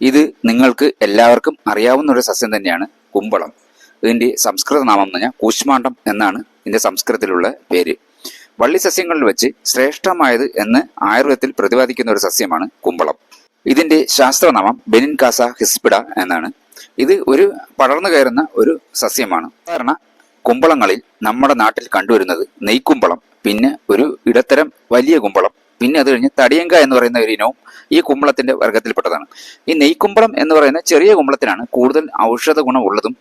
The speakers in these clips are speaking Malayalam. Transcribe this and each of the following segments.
ഇത് നിങ്ങൾക്ക് എല്ലാവർക്കും അറിയാവുന്ന ഒരു സസ്യം തന്നെയാണ് കുമ്പളം. ഇതിന്റെ സംസ്കൃത നാമം എന്ന് പറഞ്ഞാൽ കൂശ്മാണ്ഡം എന്നാണ് ഇതിന്റെ സംസ്കൃതത്തിലുള്ള പേര്. വള്ളി സസ്യങ്ങളിൽ വെച്ച് ശ്രേഷ്ഠമായത് എന്ന് ആയുർവേദത്തിൽ പ്രതിപാദിക്കുന്ന ഒരു സസ്യമാണ് കുമ്പളം. ഇതിന്റെ ശാസ്ത്രനാമം ബെനിൻ കാസ ഹിസ്പിഡ എന്നാണ്. ഇത് ഒരു പടർന്നു കയറുന്ന ഒരു സസ്യമാണ്. കാരണം കുമ്പളങ്ങളിൽ നമ്മുടെ നാട്ടിൽ കണ്ടുവരുന്നത് നെയ്ക്കുമ്പളം പിന്നെ ഒരു ഇടത്തരം വലിയ കുമ്പളം പിന്നെ അത് കഴിഞ്ഞ് തടിയങ്ക എന്ന് പറയുന്ന ഒരു ഇനവും ഈ കുമ്പളത്തിന്റെ വർഗത്തിൽപ്പെട്ടതാണ്. ഈ നെയ്ക്കുമ്പളം എന്ന് പറയുന്ന ചെറിയ കുമ്പളത്തിനാണ് കൂടുതൽ ഔഷധ ഗുണം ഉള്ളതും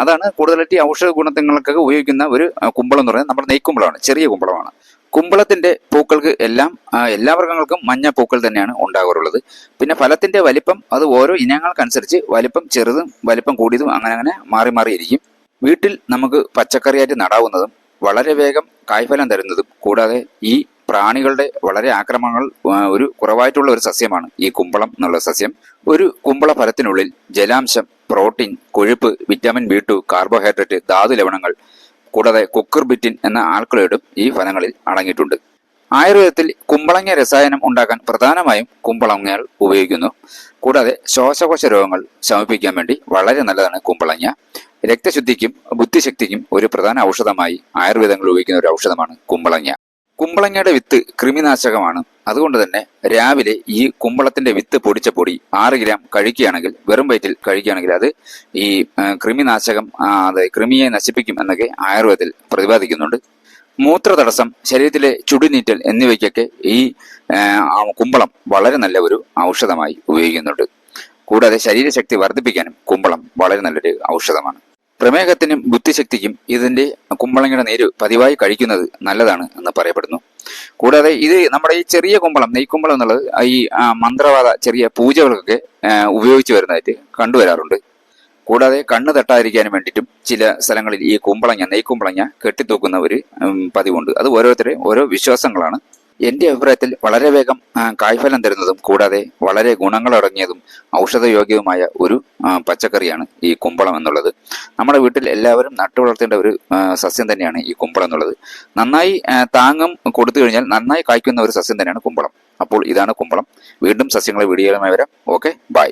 അതാണ് കൂടുതലായിട്ട് ഈ ഔഷധ ഗുണങ്ങൾക്കൊക്കെ ഉപയോഗിക്കുന്ന ഒരു കുമ്പളം എന്ന് പറയുന്നത് നമ്മുടെ നെയ്ക്കുമ്പളമാണ് ചെറിയ കുമ്പളമാണ്. കുമ്പളത്തിന്റെ പൂക്കൾക്ക് എല്ലാം എല്ലാ വർഗങ്ങൾക്കും മഞ്ഞ പൂക്കൾ തന്നെയാണ് ഉണ്ടാകാറുള്ളത്. പിന്നെ ഫലത്തിന്റെ വലിപ്പം അത് ഓരോ ഇനങ്ങൾക്കനുസരിച്ച് വലിപ്പം ചെറുതും വലിപ്പം കൂടിയതും അങ്ങനെ അങ്ങനെ മാറി മാറിയിരിക്കും വീട്ടിൽ നമുക്ക് പച്ചക്കറിയായിട്ട് നടാവുന്നതും വളരെ വേഗം കായ്ഫലം തരുന്നതും കൂടാതെ ഈ പ്രാണികളുടെ വളരെ ആക്രമണങ്ങൾ ഒരു കുറവായിട്ടുള്ള ഒരു സസ്യമാണ് ഈ കുമ്പളം എന്നുള്ള സസ്യം. ഒരു കുമ്പള ഫലത്തിനുള്ളിൽ ജലാംശം പ്രോട്ടീൻ കൊഴുപ്പ് വിറ്റാമിൻ ബി ടു കാർബോഹൈഡ്രേറ്റ് ധാതു ലവണങ്ങൾ കൂടാതെ കുക്കർബിറ്റിൻ എന്ന ആൽക്കലോയിഡും ഈ ഫലങ്ങളിൽ അടങ്ങിയിട്ടുണ്ട്. ആയുർവേദത്തിൽ കുമ്പളങ്ങ രസായനം ഉണ്ടാക്കാൻ പ്രധാനമായും കുമ്പളങ്ങകൾ ഉപയോഗിക്കുന്നു. കൂടാതെ ശ്വാസകോശ രോഗങ്ങൾ ശമിപ്പിക്കാൻ വേണ്ടി വളരെ നല്ലതാണ് കുമ്പളങ്ങ. രക്തശുദ്ധിക്കും ബുദ്ധിശക്തിക്കും ഒരു പ്രധാന ഔഷധമായി ആയുർവേദങ്ങൾ ഉപയോഗിക്കുന്ന ഒരു ഔഷധമാണ് കുമ്പളങ്ങ. കുമ്പളങ്ങയുടെ വിത്ത് കൃമിനാശകമാണ്. അതുകൊണ്ട് തന്നെ രാവിലെ ഈ കുമ്പളത്തിന്റെ വിത്ത് പൊടിച്ച പൊടി ആറ് ഗ്രാം കഴിക്കുകയാണെങ്കിൽ വെറും വയറ്റിൽ കഴിക്കുകയാണെങ്കിൽ അത് ഈ കൃമിനാശകം അത് കൃമിയെ നശിപ്പിക്കും എന്നൊക്കെ ആയുർവേദത്തിൽ പ്രതിപാദിക്കുന്നുണ്ട്. മൂത്ര തടസ്സം ശരീരത്തിലെ ചുടുനീറ്റൽ എന്നിവയ്ക്കൊക്കെ ഈ കുമ്പളം വളരെ നല്ല ഒരു ഔഷധമായി ഉപയോഗിക്കുന്നുണ്ട്. കൂടാതെ ശരീരശക്തി വർദ്ധിപ്പിക്കാനും കുമ്പളം വളരെ നല്ലൊരു ഔഷധമാണ്. പ്രമേഹത്തിനും ബുദ്ധിശക്തിക്കും ഇതിന്റെ കുമ്പളങ്ങയുടെ നീര് പതിവായി കഴിക്കുന്നത് നല്ലതാണ് എന്ന് പറയപ്പെടുന്നു. കൂടാതെ ഇത് നമ്മുടെ ഈ ചെറിയ കുമ്പളം നെയ്ക്കുമ്പളം എന്നുള്ളത് ഈ മന്ത്രവാദ ചെറിയ പൂജകൾക്കൊക്കെ ഉപയോഗിച്ചു വരുന്നതായിട്ട് കണ്ടുവരാറുണ്ട്. കൂടാതെ കണ്ണ് തട്ടാതിരിക്കാനും വേണ്ടിയിട്ടും ചില സ്ഥലങ്ങളിൽ ഈ കുമ്പളങ്ങ നെയ്ക്കുമ്പളങ്ങ കെട്ടിത്തൂക്കുന്ന ഒരു പതിവുണ്ട്. അത് ഓരോരുത്തരെ ഓരോ വിശ്വാസങ്ങളാണ്. എന്റെ അഭിപ്രായത്തിൽ വളരെ വേഗം കായ്ഫലം തരുന്നതും കൂടാതെ വളരെ ഗുണങ്ങളടങ്ങിയതും ഔഷധയോഗ്യവുമായ ഒരു പച്ചക്കറിയാണ് ഈ കുമ്പളം എന്നുള്ളത്. നമ്മുടെ വീട്ടിൽ എല്ലാവരും നട്ടു വളർത്തേണ്ട ഒരു സസ്യം തന്നെയാണ് ഈ കുമ്പളം എന്നുള്ളത്. നന്നായി താങ്ങും കൊടുത്തു കഴിഞ്ഞാൽ നന്നായി കായ്ക്കുന്ന ഒരു സസ്യം തന്നെയാണ് കുമ്പളം. അപ്പോൾ ഇതാണ് കുമ്പളം. വീണ്ടും സസ്യങ്ങളെ വീഡിയോയുമായി വരാം. Okay bye.